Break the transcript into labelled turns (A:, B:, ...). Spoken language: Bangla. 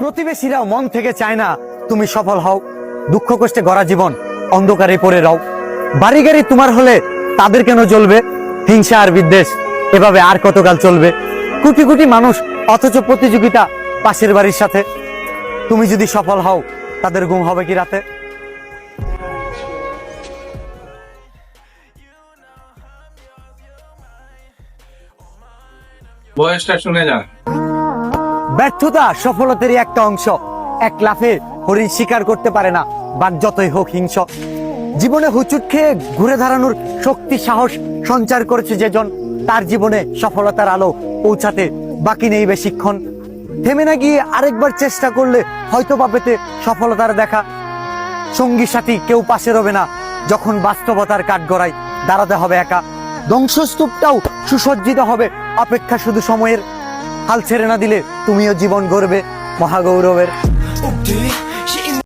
A: প্রতিবেশীরাও মন থেকে চায় না তুমি সফল হও। দুঃখ কষ্টে গড়া জীবন অন্ধকারে পড়ে রাও। বাড়ি গাড়ি তোমার হলে তাদের কেন জ্বলবে? হিংসা আর বিদ্বেষ এভাবে আর কতকাল চলবে? কোটি কোটি মানুষ অথচ প্রতিযোগিতা পাশের বাড়ির সাথে। তুমি যদি সফল হও তাদের ঘুম হবে কি রাতে?
B: বয়সটা শুনে যান।
A: ব্যর্থতা সফলতারই একটা অংশ। এক লাফে হরিণ শিকার করতে পারে না, বাঘ যতই হোক হিংস জীবনে হুচুট খেয়ে ঘুরে দাঁড়ানোর শক্তি, সাহস সঞ্চার করেছে যেজন তার জীবনে সফলতার আলো পৌঁছাতে বাকি নেই বেশিক্ষণ। থেমে না গিয়ে আরেকবার চেষ্টা করলে হয়তো বা পেতে সফলতার দেখা। সঙ্গী সাথী কেউ পাশে রবে না, যখন বাস্তবতার কাঠগড়ায় দাঁড়াতে হবে একা। ধ্বংসস্তূপটাও সুসজ্জিত হবে, অপেক্ষা শুধু সময়ের। হাল ছেড়ে না দিলে তুমিও জীবন গড়বে মহাগৌরবের।